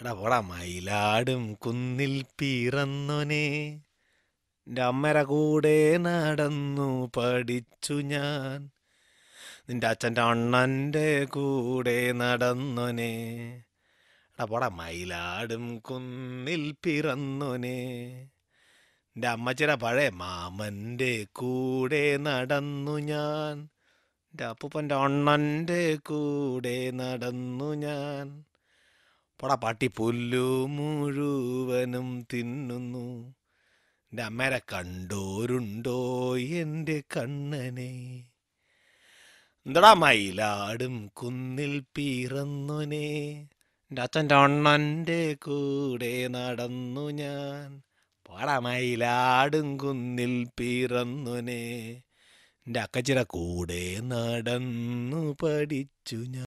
എടാ പോടാ മയിലാടും കുന്നിൽ പിറന്നൊനെ. എന്റെ അമ്മര കൂടെ നടന്നു പഠിച്ചു ഞാൻ. നിന്റെ അച്ഛന്റെ അണ്ണന്റെ കൂടെ നടന്നൊനെ. എടാ പോടാ മയിലാടും കുന്നിൽ പിറന്നൊനെ. എന്റെ അമ്മച്ചിയുടെ പഴയ മാമന്റെ കൂടെ നടന്നു ഞാൻ. എന്റെ അപ്പൂപ്പന്റെ അണ്ണന്റെ കൂടെ നടന്നു ഞാൻ. പോടാ പാട്ടി പുല്ലു മുഴുവനും തിന്നുന്നു. എന്റെ അമ്മേരെ കണ്ടോരുണ്ടോ എന്റെ കണ്ണനെ? എന്തടാ മയിലാടും കുന്നിൽ പിറന്നുനെ? എന്റെ അച്ഛന്റെ അണ്ണന്റെ കൂടെ നടന്നു ഞാൻ. പോടാ മയിലാടും കുന്നിൽ പിറന്നുനെ. എന്റെ അക്കച്ചിര കൂടെ നടന്നു പഠിച്ചു ഞാൻ.